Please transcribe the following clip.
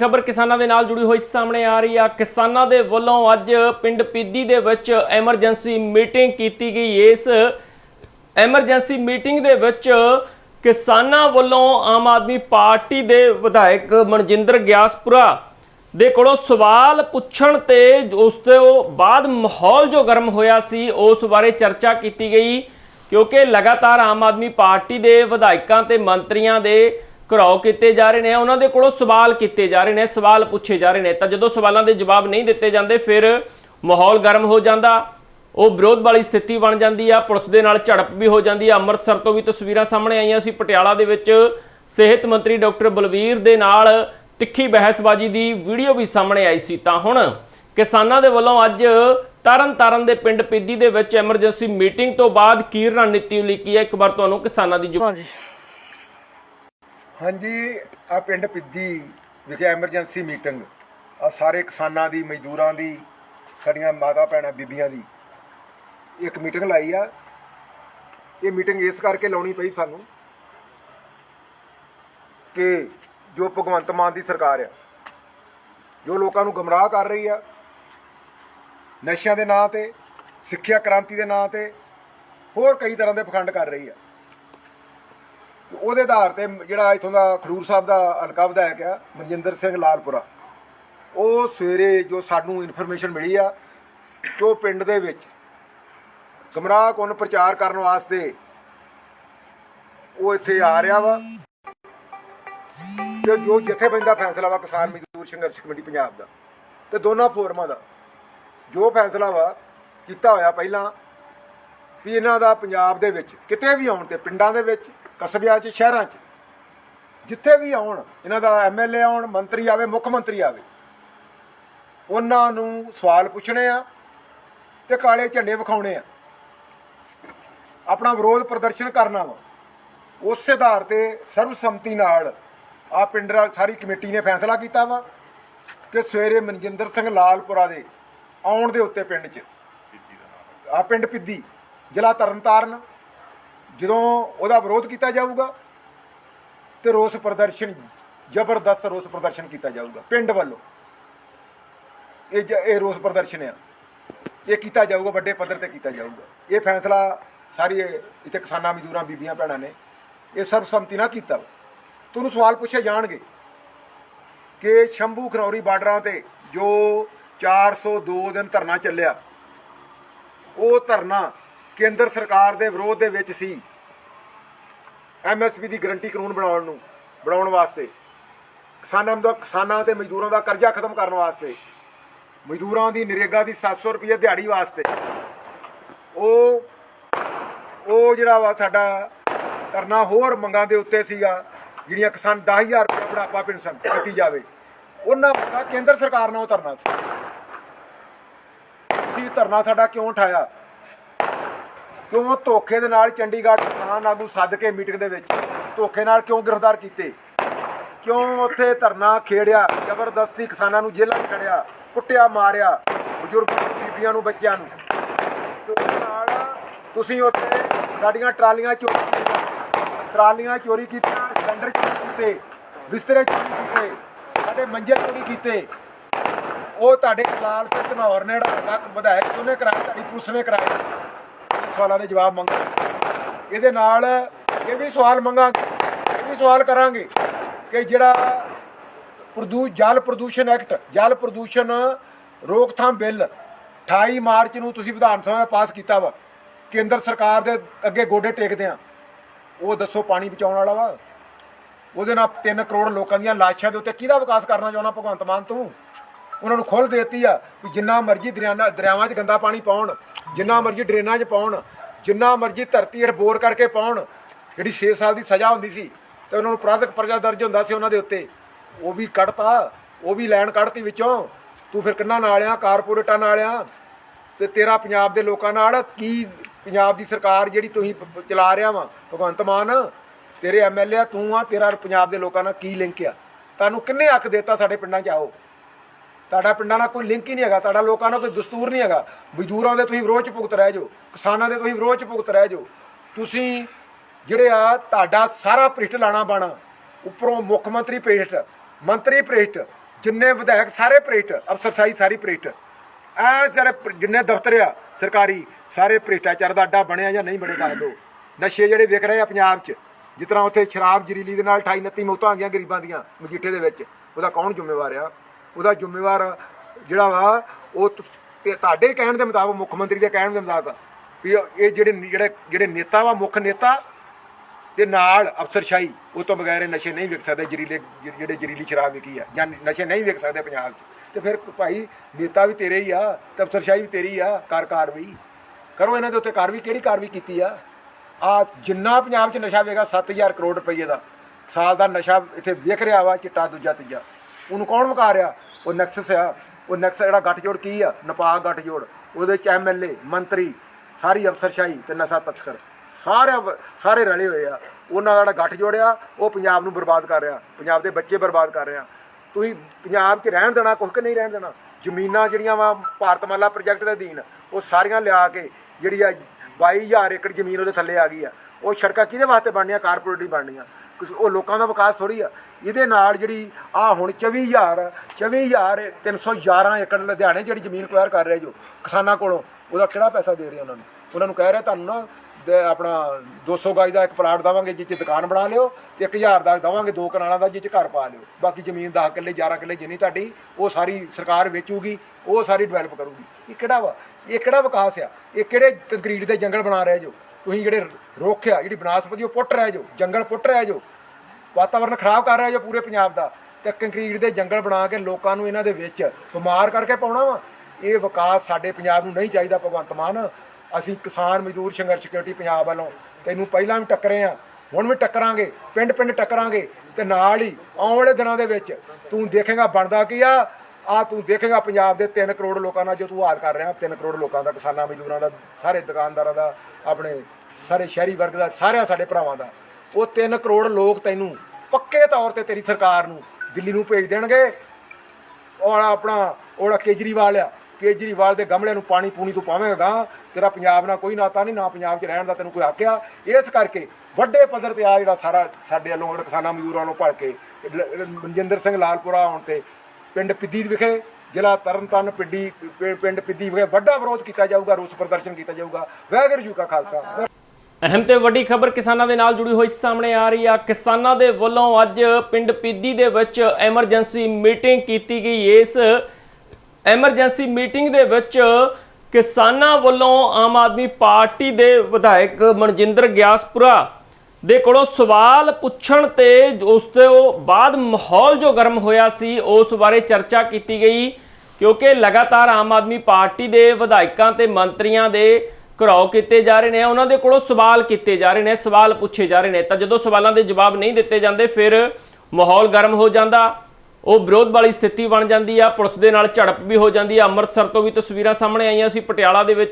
ਖਬਰ ਕਿਸਾਨਾਂ ਦੇ ਨਾਲ ਜੁੜੀ ਹੋਈ ਸਾਹਮਣੇ ਆ ਰਹੀ ਆ। ਕਿਸਾਨਾਂ ਦੇ ਵੱਲੋਂ ਅੱਜ ਪਿੰਡ ਪੀਦੀ ਦੇ ਵਿੱਚ ਐਮਰਜੈਂਸੀ ਮੀਟਿੰਗ ਕੀਤੀ ਗਈ। ਇਸ ਐਮਰਜੈਂਸੀ ਮੀਟਿੰਗ ਦੇ ਵਿੱਚ ਕਿਸਾਨਾਂ ਵੱਲੋਂ ਆਮ ਆਦਮੀ ਪਾਰਟੀ ਦੇ ਵਿਧਾਇਕ ਮਨਜਿੰਦਰ ਗਿਆਸਪੁਰਾ ਦੇ ਕੋਲੋਂ ਸਵਾਲ ਪੁੱਛਣ ਤੇ ਉਸ ਤੋਂ ਬਾਅਦ ਮਾਹੌਲ ਜੋ ਗਰਮ ਹੋਇਆ ਸੀ, ਉਸ ਬਾਰੇ ਚਰਚਾ ਕੀਤੀ ਗਈ। ਕਿਉਂਕਿ ਲਗਾਤਾਰ ਆਮ ਆਦਮੀ ਪਾਰਟੀ ਦੇ ਵਿਧਾਇਕਾਂ ਤੇ ਮੰਤਰੀਆਂ ਦੇ ਘਰਾਓ ਕੀਤੇ ਜਾ ਰਹੇ ਨੇ, ਉਹਨਾਂ ਦੇ ਕੋਲੋਂ ਸਵਾਲ ਕੀਤੇ ਜਾ ਰਹੇ ਨੇ, ਸਵਾਲ ਪੁੱਛੇ ਜਾ ਰਹੇ ਨੇ। ਤਾਂ ਜਦੋਂ ਸਵਾਲਾਂ ਦੇ ਜਵਾਬ ਨਹੀਂ ਦਿੱਤੇ ਜਾਂਦੇ, ਫਿਰ ਮਾਹੌਲ ਗਰਮ ਹੋ ਜਾਂਦਾ, ਉਹ ਵਿਰੋਧ ਵਾਲੀ ਸਥਿਤੀ ਬਣ ਜਾਂਦੀ ਆ, ਪੁਲਿਸ ਦੇ ਨਾਲ ਝੜਪ ਵੀ ਹੋ ਜਾਂਦੀ ਆ। ਅੰਮ੍ਰਿਤਸਰ ਤੋਂ ਵੀ ਤਸਵੀਰਾਂ ਸਾਹਮਣੇ ਆਈਆਂ ਸੀ, ਪਟਿਆਲਾ ਦੇ ਵਿੱਚ ਸਿਹਤ ਮੰਤਰੀ ਡਾਕਟਰ ਬਲਵੀਰ ਦੇ ਨਾਲ ਤਿੱਖੀ ਬਹਿਸਬਾਜ਼ੀ ਦੀ ਵੀਡੀਓ ਵੀ ਸਾਹਮਣੇ ਆਈ ਸੀ। ਤਾਂ ਹੁਣ ਕਿਸਾਨਾਂ ਦੇ ਵੱਲੋਂ ਅੱਜ ਤਰਨ ਤਾਰਨ ਦੇ ਪਿੰਡ ਪਿੱਦੀ ਦੇ ਵਿੱਚ ਐਮਰਜੈਂਸੀ ਮੀਟਿੰਗ ਤੋਂ ਬਾਅਦ ਕੀ ਰਣਨੀਤੀ ਉਲੀਕੀ ਹੈ? ਇੱਕ ਵਾਰ ਤੁਹਾਨੂੰ ਕਿਸਾਨਾਂ ਦੀ ਹਾਂਜੀ। ਹਾਂਜੀ ਆ ਪਿੰਡ ਪਿੱਦੀ ਵਿਖੇ ਐਮਰਜੈਂਸੀ ਮੀਟਿੰਗ। ਆ ਸਾਰੇ ਕਿਸਾਨਾਂ ਦੀ, ਮਜ਼ਦੂਰਾਂ ਦੀ, ਸਾਡੀਆਂ ਮਾਤਾ ਭੈਣਾਂ, ਬੀਬੀਆਂ ਦੀ। ਇੱਕ ਮੀਟਿੰਗ ਲਾਈ ਆ। ਇਹ ਮੀਟਿੰਗ ਇਸ ਕਰਕੇ ਲਾਉਣੀ ਪਈ ਸਾਨੂੰ ਕਿ ਜੋ ਭਗਵੰਤ ਮਾਨ ਦੀ ਸਰਕਾਰ ਆ, ਜੋ ਲੋਕਾਂ ਨੂੰ ਗਮਰਾਹ ਕਰ ਰਹੀ ਆ, ਨਸ਼ਿਆਂ ਦੇ ਨਾਂ ਤੇ, ਸਿੱਖਿਆ ਕ੍ਰਾਂਤੀ ਦੇ ਨਾਂ ਤੇ, ਹੋਰ ਕਈ ਤਰ੍ਹਾਂ ਦੇ ਪਖੰਡ ਕਰ ਰਹੀ ਆ। ਤੇ ਉਹਦੇ ਆਧਾਰ ਤੇ ਜਿਹੜਾ ਇਥੋਂ ਦਾ ਖਡੂਰ ਸਾਹਿਬ ਦਾ ਹਲਕਾ ਵਿਧਾਇਕ ਆ, ਮਨਜਿੰਦਰ ਸਿੰਘ ਲਾਲਪੁਰਾ। ਉਹ ਸਵੇਰੇ ਜੋ ਸਾਨੂੰ ਇਨਫੋਰਮੇਸ਼ਨ ਮਿਲੀ ਆ ਕਿ ਉਹ ਪਿੰਡ ਦੇ ਵਿੱਚ ਗਮਰਾਹ ਕੋਨ ਪ੍ਰਚਾਰ ਕਰਨ ਵਾਸਤੇ ਉਹ ਇੱਥੇ ਆ ਰਿਹਾ ਵਾ ਤੇ ਜੋ ਜਥੇਬੰਦੀ ਦਾ ਫੈਸਲਾ ਵਾ ਕਿਸਾਨ ਮਜ਼ਦੂਰ ਸੰਘਰਸ਼ ਕਮੇਟੀ ਪੰਜਾਬ ਦਾ ਤੇ ਦੋਨਾਂ ਫੋਰਮਾਂ ਦਾ। ਜੋ ਫੈਸਲਾ ਵਾ ਕੀਤਾ ਹੋਇਆ ਪਹਿਲਾਂ ਵੀ ਇਹਨਾਂ ਦਾ ਪੰਜਾਬ ਦੇ ਵਿੱਚ ਕਿਤੇ ਵੀ ਆਉਣ ਤੇ ਪਿੰਡਾਂ ਦੇ ਵਿੱਚ ਕਸਬਿਆਂ 'ਚ, ਸ਼ਹਿਰਾਂ 'ਚ। ਜਿੱਥੇ ਵੀ ਆਉਣ, ਇਹਨਾਂ ਦਾ ਐਮਐਲਏ ਆਉਣ, ਮੰਤਰੀ ਆਵੇ, ਮੁੱਖ ਮੰਤਰੀ ਆਵੇ, ਉਹਨਾਂ ਨੂੰ ਸਵਾਲ ਪੁੱਛਣੇ ਆ ਤੇ ਕਾਲੇ ਝੰਡੇ ਵਿਖਾਉਣੇ ਆ। ਆਪਣਾ ਵਿਰੋਧ ਪ੍ਰਦਰਸ਼ਨ ਕਰਨਾ ਵਾ। ਉਸ ਆਧਾਰ ਤੇ ਸਰਬਸੰਮਤੀ ਨਾਲ ਆ ਪਿੰਡ ਸਾਰੀ ਕਮੇਟੀ ਨੇ ਫੈਸਲਾ ਕੀਤਾ ਵਾ ਕਿ ਸਵੇਰੇ ਮਨਜਿੰਦਰ ਸਿੰਘ ਲਾਲਪੁਰਾ ਦੇ ਆਉਣ ਦੇ ਉੱਤੇ ਪਿੰਡ 'ਚ। ਆ ਪਿੰਡ ਪਿੱਦੀ, ਜ਼ਿਲ੍ਹਾ ਤਰਨਤਾਰਨ। ਜਦੋਂ ਉਹਦਾ ਵਿਰੋਧ ਕੀਤਾ ਜਾਊਗਾ ਤੇ ਰੋਸ ਪ੍ਰਦਰਸ਼ਨ, ਜ਼ਬਰਦਸਤ ਰੋਸ ਪ੍ਰਦਰਸ਼ਨ ਕੀਤਾ ਜਾਊਗਾ, ਪਿੰਡ ਵੱਲੋਂ। ਇਹ ਇਹ ਰੋਸ ਪ੍ਰਦਰਸ਼ਨ ਆ। ਇਹ ਕੀਤਾ ਜਾਊਗਾ, ਵੱਡੇ ਪੱਧਰ ਤੇ ਕੀਤਾ ਜਾਊਗਾ। ਇਹ ਫੈਸਲਾ ਸਾਰੀ ਇੱਥੇ ਕਿਸਾਨਾਂ, ਮਜ਼ਦੂਰਾਂ, ਬੀਬੀਆਂ, ਭੈਣਾਂ ਨੇ ਇਹ ਸਰਬਸੰਮਤੀ ਨਾਲ ਕੀਤਾ। ਵਾ। ਤੁਹਾਨੂੰ ਸਵਾਲ ਪੁੱਛੇ ਜਾਣਗੇ ਕਿ ਸ਼ੰਭੂ ਖਨੌਰੀ ਬਾਰਡਰਾਂ ਤੇ ਜੋ 402 ਦਿਨ ਧਰਨਾ ਚੱਲਿਆ, ਉਹ ਧਰਨਾ ਕੇਂਦਰ ਸਰਕਾਰ ਦੇ ਵਿਰੋਧ ਦੇ ਵਿੱਚ ਸੀ। ਐਮਐਸਪੀ ਦੀ ਗਰੰਟੀ ਕਾਨੂੰਨ ਬਣਾਉਣ ਨੂੰ, ਬਣਾਉਣ ਵਾਸਤੇ। ਕਿਸਾਨਾਂ ਦਾ, ਕਿਸਾਨਾਂ ਤੇ ਮਜ਼ਦੂਰਾਂ ਦਾ ਕਰਜ਼ਾ ਖਤਮ ਕਰਨ ਵਾਸਤੇ। ਮਜ਼ਦੂਰਾਂ ਦੀ ਨਰੇਗਾ ਦੀ 700 ਰੁਪਏ ਦਿਹਾੜੀ ਵਾਸਤੇ। ਉਹ ਉਹ ਜਿਹੜਾ ਵਾ ਸਾਡਾ ਧਰਨਾ ਹੋਰ ਮੰਗਾਂ ਦੇ ਉੱਤੇ ਸੀਗਾ, ਜਿਹੜੀਆਂ ਕਿਸਾਨ 10000 ਰੁਪਏ ਬੁਢਾਪਾ ਪੈਨਸ਼ਨ ਦਿੱਤੀ ਜਾਵੇ। ਉਹਨਾਂ ਮੰਗਾਂ ਕੇਂਦਰ ਸਰਕਾਰ ਨਾਲ ਉਹ ਧਰਨਾ ਸੀ। ਤੁਸੀਂ ਧਰਨਾ ਸਾਡਾ ਕਿਉਂ ਉਠਾਇਆ? ਕਿਉਂ ਧੋਖੇ ਦੇ ਨਾਲ ਚੰਡੀਗੜ੍ਹ ਕਿਸਾਨ ਆਗੂ ਸੱਦ ਕੇ ਮੀਟਿੰਗ ਦੇ ਵਿੱਚ ਧੋਖੇ ਨਾਲ ਕਿਉਂ ਗ੍ਰਿਫਤਾਰ ਕੀਤੇ? ਕਿਉਂ ਉੱਥੇ ਧਰਨਾ ਖੇੜਿਆ, ਜ਼ਬਰਦਸਤੀ ਕਿਸਾਨਾਂ ਨੂੰ ਜੇਲ੍ਹਾਂ 'ਚ ਖੜਿਆ ਕੁੱਟਿਆ, ਮਾਰਿਆ, ਬਜ਼ੁਰਗ ਬੀਬੀਆਂ ਨੂੰ, ਬੱਚਿਆਂ ਨੂੰ? ਤੇ ਨਾਲ ਤੁਸੀਂ ਉੱਥੇ ਸਾਡੀਆਂ ਟਰਾਲੀਆਂ ਚੋਰੀ ਕੀਤੀਆਂ ਟਰਾਲੀਆਂ ਚੋਰੀ ਕੀਤੀਆਂ, ਸਿਲੰਡਰ ਚੋਰੀ ਕੀਤੇ, ਬਿਸਤਰੇ ਚੋਰੀ ਕੀਤੇ, ਸਾਡੇ ਮੰਜੇ ਚੋਰੀ ਕੀਤੇ। ਉਹ ਤੁਹਾਡੇ ਲਾਲ ਸਿੰਘ ਧਨੌਰ ਨੇ ਜਿਹੜਾ ਵਿਧਾਇਕ, ਉਹਨੇ ਕਰਾਇਆ, ਤੁਹਾਡੀ ਪੁਲਿਸ ਨੇ ਕਰਾਇਆ। ਸਵਾਲਾਂ ਦੇ ਜਵਾਬ ਮੰਗਾਂਗੇ ਇਹਦੇ ਨਾਲ ਇਹ ਵੀ ਸਵਾਲ ਮੰਗਾਂਗੇ ਇਹ ਵੀ ਸਵਾਲ ਕਰਾਂਗੇ ਕਿ ਜਿਹੜਾ ਪ੍ਰਦੂ, ਜਲ ਪ੍ਰਦੂਸ਼ਣ ਐਕਟ, ਜਲ ਪ੍ਰਦੂਸ਼ਣ ਰੋਕਥਾਮ ਬਿੱਲ 28 ਮਾਰਚ ਨੂੰ ਤੁਸੀਂ ਵਿਧਾਨ ਸਭਾ ਪਾਸ ਕੀਤਾ ਵਾ, ਕੇਂਦਰ ਸਰਕਾਰ ਦੇ ਅੱਗੇ ਗੋਡੇ ਟੇਕਦੇ ਆ। ਉਹ ਦੱਸੋ ਪਾਣੀ ਬਚਾਉਣ ਵਾਲਾ ਵਾ? ਉਹਦੇ ਨਾਲ 3 ਕਰੋੜ ਲੋਕਾਂ ਦੀਆਂ ਲਾਸ਼ਾਂ ਦੇ ਉੱਤੇ ਕਿਹਦਾ ਵਿਕਾਸ ਕਰਨਾ ਚਾਹੁੰਦਾ ਭਗਵੰਤ ਮਾਨ ਤੂੰ? ਉਹਨਾਂ ਨੂੰ ਖੁੱਲ੍ਹ ਦੇਤੀ ਆ ਵੀ ਜਿੰਨਾ ਮਰਜ਼ੀ ਦਰਿਆਵਾਂ ਦਰਿਆਵਾਂ 'ਚ ਗੰਦਾ ਪਾਣੀ ਪਾਉਣ, ਜਿੰਨਾ ਮਰਜ਼ੀ ਡਰੇਨਾਂ 'ਚ ਪਾਉਣ, ਜਿੰਨਾ ਮਰਜ਼ੀ ਧਰਤੀ ਹੇਠ ਬੋਰ ਕਰਕੇ ਪਾਉਣ, ਜਿਹੜੀ 6 ਸਾਲ ਦੀ ਸਜ਼ਾ ਹੁੰਦੀ ਸੀ ਤੇ ਉਹਨਾਂ ਨੂੰ ਅਪਰਾਧਕ ਪਰਚਾ ਦਰਜ ਹੁੰਦਾ ਸੀ ਉਹਨਾਂ ਦੇ ਉੱਤੇ। ਉਹ ਵੀ ਕੱਢਤਾ ਉਹ ਵੀ ਲੈਣ ਕੱਢਤੀ ਵਿੱਚੋਂ। ਤੂੰ ਫਿਰ ਕਿੰਨਾ ਨਾਲ ਆ ਕਾਰਪੋਰੇਟਾਂ ਨਾਲ ਆ ਤੇ ਤੇਰਾ ਪੰਜਾਬ ਦੇ ਲੋਕਾਂ ਨਾਲ ਕੀ ਪੰਜਾਬ ਦੀ ਸਰਕਾਰ ਜਿਹੜੀ ਤੁਸੀਂ ਚਲਾ ਰਿਹਾ ਵਾ? ਭਗਵੰਤ ਮਾਨ, ਤੇਰੇ ਐਮਐਲਏ ਆ, ਤੂੰ ਆ, ਤੇਰਾ ਪੰਜਾਬ ਦੇ ਲੋਕਾਂ ਨਾਲ ਕੀ ਲਿੰਕ ਆ? ਤੁਹਾਨੂੰ ਕਿੰਨੇ ਹੱਕ ਦਿੱਤਾ ਸਾਡੇ ਪਿੰਡਾਂ 'ਚ ਆਓ? ਤੁਹਾਡਾ ਪਿੰਡਾਂ ਨਾਲ ਕੋਈ ਲਿੰਕ ਹੀ ਨਹੀਂ ਹੈਗਾ, ਤੁਹਾਡਾ ਲੋਕਾਂ ਨਾਲ ਕੋਈ ਦਸਤੂਰ ਨਹੀਂ ਹੈਗਾ। ਮਜ਼ਦੂਰਾਂ ਦੇ ਤੁਸੀਂ ਵਿਰੋਧ 'ਚ ਭੁਗਤ ਰਹਿ ਜਾਓ, ਕਿਸਾਨਾਂ ਦੇ ਤੁਸੀਂ ਵਿਰੋਧ 'ਚ ਭੁਗਤ ਰਹਿ ਜਾਓ। ਤੁਸੀਂ ਜਿਹੜੇ ਆ, ਤੁਹਾਡਾ ਸਾਰਾ ਭ੍ਰਿਸ਼ਟ ਲਾਣਾ ਬਾਣਾ, ਉੱਪਰੋਂ ਮੁੱਖ ਮੰਤਰੀ ਭ੍ਰਿਸ਼ਟ ਮੰਤਰੀ ਭ੍ਰਿਸ਼ਟ, ਜਿੰਨੇ ਵਿਧਾਇਕ ਸਾਰੇ ਭ੍ਰਿਸ਼ਟ, ਅਫਸਰਸ਼ਾਹੀ ਸਾਰੀ ਭ੍ਰਿਸ਼ਟ। ਐ ਸਾਰੇ ਜਿੰਨੇ ਦਫ਼ਤਰ ਆ, ਸਰਕਾਰੀ, ਸਾਰੇ ਭ੍ਰਿਸ਼ਟਾਚਾਰ ਦਾ ਅੱਡਾ ਬਣਿਆ ਜਾਂ ਨਹੀਂ ਬਣੇ ਦੱਸ ਦਿਓ। ਨਸ਼ੇ ਜਿਹੜੇ ਵਿਕ ਰਹੇ ਆ ਪੰਜਾਬ 'ਚ, ਜਿਸ ਤਰ੍ਹਾਂ ਉੱਥੇ ਸ਼ਰਾਬ ਜ਼ਰੀਲੀ ਦੇ ਨਾਲ 28 29 ਮੌਤਾਂ ਆ ਗਈਆਂ ਗਰੀਬਾਂ ਦੀਆਂ ਮਜੀਠੇ ਦੇ ਵਿੱਚ, ਉਹਦਾ ਕੌਣ ਜ਼ਿੰਮੇਵਾਰ ਆ? ਉਹਦਾ ਜ਼ਿੰਮੇਵਾਰ ਜਿਹੜਾ ਵਾ, ਉਹ ਤੇ ਤੁਹਾਡੇ ਕਹਿਣ ਦੇ ਮੁਤਾਬਕ, ਮੁੱਖ ਮੰਤਰੀ ਦੇ ਕਹਿਣ ਦੇ ਮੁਤਾਬਕ ਵੀ ਇਹ ਜਿਹੜੇ ਜਿਹੜੇ ਜਿਹੜੇ ਨੇਤਾ ਵਾ, ਮੁੱਖ ਨੇਤਾ, ਦੇ ਨਾਲ ਅਫਸਰਸ਼ਾਹੀ, ਉਹ ਤੋਂ ਬਗੈਰ ਨਸ਼ੇ ਨਹੀਂ ਵਿਕ ਸਕਦੇ ਜ਼ਰੀਲੇ ਜਿਹੜੇ ਜਿਹੜੇ ਜ਼ਰੀਲੀ ਸ਼ਰਾਬ ਵਿਕੀ ਆ, ਜਾਂ ਨਸ਼ੇ ਨਹੀਂ ਵਿਕ ਸਕਦੇ ਪੰਜਾਬ 'ਚ। ਤੇ ਫਿਰ ਭਾਈ, ਨੇਤਾ ਵੀ ਤੇਰੇ ਹੀ ਆ, ਤੇ ਅਫਸਰਸ਼ਾਹੀ ਵੀ ਤੇਰੀ ਆ, ਕਰ ਕਾਰਵਾਈ। ਕਰੋ ਇਹਨਾਂ ਦੇ ਉੱਤੇ ਕਾਰਵਾਈ, ਕਿਹੜੀ ਕਾਰਵਾਈ ਕੀਤੀ ਆ? ਆ ਜਿੰਨਾ ਪੰਜਾਬ 'ਚ ਨਸ਼ਾ ਵੇਗਾ 7000 ਕਰੋੜ ਰੁਪਏ ਦਾ, ਸਾਲ ਦਾ ਨਸ਼ਾ ਇੱਥੇ ਵਿਕ ਰਿਹਾ ਵਾ, ਚਿੱਟਾ ਦੂਜਾ ਤੀਜਾ। ਉਹਨੂੰ ਕੌਣ ਵਿਕਾ ਰਿਹਾ? ਉਹ ਨੈਕਸਸ ਆ। ਉਹ ਨੈਕਸਸ ਜਿਹੜਾ ਗੱਠਜੋੜ ਕੀ ਆ? ਨਪਾਕ ਗੱਠਜੋੜ। ਉਹਦੇ ਚ ਐਮਐਲਏ ਮੰਤਰੀ, ਸਾਰੀ ਅਫਸਰਸ਼ਾਹੀ ਤੇ ਨਸ਼ਾ ਤਸਕਰ। ਸਾਰੇ ਸਾਰੇ ਰਲੇ ਹੋਏ ਆ। ਉਹਨਾਂ ਦਾ ਜਿਹੜਾ ਗੱਠ ਜੋੜਿਆ ਉਹ ਪੰਜਾਬ ਨੂੰ ਬਰਬਾਦ ਕਰ ਰਿਹਾ। ਪੰਜਾਬ ਦੇ ਬੱਚੇ ਬਰਬਾਦ ਕਰ ਰਿਹਾ। ਤੁਸੀਂ ਪੰਜਾਬ 'ਚ ਰਹਿਣ ਦੇਣਾ ਕੁਝ ਕਿ ਨਹੀਂ ਰਹਿਣ ਦੇਣਾ। ਜ਼ਮੀਨਾਂ ਜਿਹੜੀਆਂ ਵਾ, ਭਾਰਤਮਾਲਾ ਪ੍ਰੋਜੈਕਟ ਦੇ ਅਧੀਨ, ਉਹ ਸਾਰੀਆਂ ਲਿਆ ਕੇ ਜਿਹੜੀ ਆ 22000 ਏਕੜ ਜ਼ਮੀਨ ਉਹਦੇ ਥੱਲੇ ਆ ਗਈ ਆ। ਉਹ ਸੜਕਾਂ ਕਿਹਦੇ ਵਾਸਤੇ ਬਣਨੀਆਂ? ਕਾਰਪੋਰੇਟ ਹੀ ਬਣਨੀਆਂ। ਕੁਛ ਉਹ ਲੋਕਾਂ ਦਾ ਵਿਕਾਸ ਥੋੜੀ ਆ। ਇਹਦੇ ਨਾਲ ਜਿਹੜੀ ਆ ਹੁਣ 24000 24000 311 ਏਕੜ ਲੁਧਿਆਣੇ ਜਿਹੜੀ ਜ਼ਮੀਨ ਕੁਆਰ ਕਰ ਰਹੇ ਜੋ, ਕਿਸਾਨਾਂ ਕੋਲੋਂ, ਉਹਦਾ ਕਿਹੜਾ ਪੈਸਾ ਦੇ ਰਹੇ ਉਹਨਾਂ ਨੂੰ? ਉਹਨਾਂ ਨੂੰ ਕਹਿ ਰਿਹਾ ਤੁਹਾਨੂੰ ਨਾ, ਦੇ ਆਪਣਾ 200 ਗਜ ਦਾ ਇੱਕ ਪਲਾਟ ਦਵਾਂਗੇ, ਜਿਹ 'ਚ ਦੁਕਾਨ ਬਣਾ ਲਿਓ, ਤੇ 1000 ਦਾ ਦਵਾਂਗੇ, ਦੋ ਕਨਾਲਾਂ ਦਾ, ਜਿਹ 'ਚ ਘਰ ਪਾ ਲਿਓ। ਬਾਕੀ ਜ਼ਮੀਨ 10 ਕਿੱਲੇ 11 ਕਿੱਲੇ ਜਿੰਨੀ ਤੁਹਾਡੀ, ਉਹ ਸਾਰੀ ਸਰਕਾਰ ਵੇਚੂਗੀ, ਉਹ ਸਾਰੀ ਡਿਵੈਲਪ ਕਰੂਗੀ। ਇਹ ਕਿਹੜਾ ਵਾ? ਇਹ ਕਿਹੜਾ ਵਿਕਾਸ ਆ? ਇਹ ਕਿਹੜੇ ਕੰਕਰੀਟ ਦੇ ਜੰਗਲ ਬਣਾ ਰਹੇ ਜੋ? ਤੁਸੀਂ ਜਿਹੜੇ ਰੁੱਖ ਆ, ਜਿਹੜੀ ਬਨਾਸਪਤੀ, ਉਹ ਪੁੱਟ ਰਹੇ ਜੋ ਜੰਗਲ ਪੁੱਟ ਰਹੇ ਜੋ ਵਾਤਾਵਰਨ ਖਰਾਬ ਕਰ ਰਹੇ ਜੋ ਪੂਰੇ ਪੰਜਾਬ ਦਾ। ਤੇ ਕੰਕਰੀਟ ਦੇ ਜੰਗਲ ਬਣਾ ਕੇ ਲੋਕਾਂ ਨੂੰ ਇਹਨਾਂ ਦੇ ਵਿੱਚ ਬਿਮਾਰ ਕਰਕੇ ਪਾਉਣਾ ਵਾ। ਇਹ ਵਿਕਾਸ ਸਾਡੇ ਪੰਜਾਬ ਨੂੰ ਨਹੀਂ ਚਾਹੀਦਾ, ਭਗਵੰਤ ਮਾਨ। ਅਸੀਂ ਕਿਸਾਨ ਮਜ਼ਦੂਰ ਸੰਘਰਸ਼ ਕਮੇਟੀ ਪੰਜਾਬ ਵੱਲੋਂ ਤੈਨੂੰ ਪਹਿਲਾਂ ਵੀ ਟੱਕਰੇ ਆ, ਹੁਣ ਵੀ ਟੱਕਰਾਂਗੇ ਪਿੰਡ ਪਿੰਡ ਟੱਕਰਾਂਗੇ ਤੇ ਨਾਲ ਹੀ ਆਉਣ ਵਾਲੇ ਦਿਨਾਂ ਦੇ ਵਿੱਚ ਤੂੰ ਦੇਖੇਗਾ ਬਣਦਾ ਕੀ ਆ। ਆ ਤੂੰ ਦੇਖੇਗਾ ਪੰਜਾਬ ਦੇ 3 ਕਰੋੜ ਲੋਕਾਂ ਨਾਲ ਜੋ ਤੂੰ ਹਾਲ ਕਰ ਰਿਹਾ 3 ਕਰੋੜ ਲੋਕਾਂ ਦਾ, ਕਿਸਾਨਾਂ, ਮਜ਼ਦੂਰਾਂ ਦਾ, ਸਾਰੇ ਦੁਕਾਨਦਾਰਾਂ ਦਾ, ਆਪਣੇ ਸਾਰੇ ਸ਼ਹਿਰੀ ਵਰਗ ਦਾ, ਸਾਰਿਆਂ ਸਾਡੇ ਭਰਾਵਾਂ ਦਾ। ਉਹ 3 ਕਰੋੜ ਲੋਕ ਤੈਨੂੰ ਪੱਕੇ ਤੌਰ ਤੇ ਤੇਰੀ ਸਰਕਾਰ ਨੂੰ ਦਿੱਲੀ ਨੂੰ ਭੇਜ ਦੇਣਗੇ। ਔਰ ਆਪਣਾ ਉਹੜਾ ਕੇਜਰੀਵਾਲ ਆ, ਕੇਜਰੀਵਾਲ ਦੇ ਗਮਲੇ ਨੂੰ ਪਾਣੀ ਪੂਣੀ ਤੂੰ ਪਾਵੇਂਗਾ ਤੇਰਾ ਪੰਜਾਬ ਨਾਲ ਕੋਈ ਨਾਤਾ ਨਹੀਂ, ਨਾ ਪੰਜਾਬ 'ਚ ਰਹਿਣ ਦਾ ਤੈਨੂੰ ਕੋਈ ਹੱਕ ਆ। ਇਸ ਕਰਕੇ ਵੱਡੇ ਪੱਧਰ ਤੇ ਆ ਜਿਹੜਾ ਸਾਰਾ ਸਾਡੇ ਵੱਲੋਂ ਕਿਸਾਨਾਂ, ਮਜ਼ਦੂਰਾਂ ਨੂੰ ਭੜ ਕੇ ਮਨਜਿੰਦਰ ਸਿੰਘ ਲਾਲਪੁਰਾ ਆਉਣ ਤੇ ਪਿੰਡ ਪਿੱਦੀ ਵਿਖੇ, ਜ਼ਿਲ੍ਹਾ ਤਰਨਤਾਰਨ ਪਿੰਡੀ ਪਿੰਡ ਪਿੱਦੀ ਵਿਖੇ ਵੱਡਾ ਵਿਰੋਧ ਕੀਤਾ ਜਾਊਗਾ, ਰੋਸ ਪ੍ਰਦਰਸ਼ਨ ਕੀਤਾ ਜਾਊਗਾ। ਵਾਹਿਗੁਰੂ ਜੀ ਕਾ ਖਾਲਸਾ। ਅਹਿਮ ਤੇ ਵੱਡੀ ਖਬਰ ਕਿਸਾਨਾਂ ਦੇ ਨਾਲ ਜੁੜੀ ਹੋਈ ਸਾਹਮਣੇ ਆ ਰਹੀ ਆ। ਕਿਸਾਨਾਂ ਦੇ ਵੱਲੋਂ ਅੱਜ ਪਿੰਡ ਪੀਦੀ ਦੇ ਵਿੱਚ ਐਮਰਜੈਂਸੀ ਮੀਟਿੰਗ ਕੀਤੀ ਗਈ। ਇਸ ਐਮਰਜੈਂਸੀ ਮੀਟਿੰਗ ਦੇ ਵਿੱਚ ਕਿਸਾਨਾਂ ਵੱਲੋਂ ਆਮ ਆਦਮੀ ਪਾਰਟੀ ਦੇ ਵਿਧਾਇਕ ਮਨਜਿੰਦਰ ਗਿਆਸਪੁਰਾ ਦੇ ਕੋਲੋਂ ਸਵਾਲ ਪੁੱਛਣ ਤੇ ਉਸ ਤੋਂ ਬਾਅਦ ਮਾਹੌਲ ਜੋ ਗਰਮ ਹੋਇਆ ਸੀ, ਉਸ ਬਾਰੇ ਚਰਚਾ ਕੀਤੀ ਗਈ, ਕਿਉਂਕਿ ਲਗਾਤਾਰ ਆਮ ਆਦਮੀ ਪਾਰਟੀ ਦੇ ਵਿਧਾਇਕਾਂ ਤੇ ਮੰਤਰੀਆਂ ਦੇ ਘਰਾਓ ਕੀਤੇ ਜਾ ਰਹੇ ਨੇ, ਉਹਨਾਂ ਦੇ ਕੋਲੋਂ ਸਵਾਲ ਕੀਤੇ ਜਾ ਰਹੇ ਨੇ, ਸਵਾਲ ਪੁੱਛੇ ਜਾ ਰਹੇ ਨੇ। ਤਾਂ ਜਦੋਂ ਸਵਾਲਾਂ ਦੇ ਜਵਾਬ ਨਹੀਂ ਦਿੱਤੇ ਜਾਂਦੇ, ਫਿਰ ਮਾਹੌਲ ਗਰਮ ਹੋ ਜਾਂਦਾ, ਉਹ ਵਿਰੋਧ ਵਾਲੀ ਸਥਿਤੀ ਬਣ ਜਾਂਦੀ ਆ, ਪੁਲਿਸ ਦੇ ਨਾਲ ਝੜਪ ਵੀ ਹੋ ਜਾਂਦੀ ਆ। ਅੰਮ੍ਰਿਤਸਰ ਤੋਂ ਵੀ ਤਸਵੀਰਾਂ ਸਾਹਮਣੇ ਆਈਆਂ ਸੀ, ਪਟਿਆਲਾ ਦੇ ਵਿੱਚ।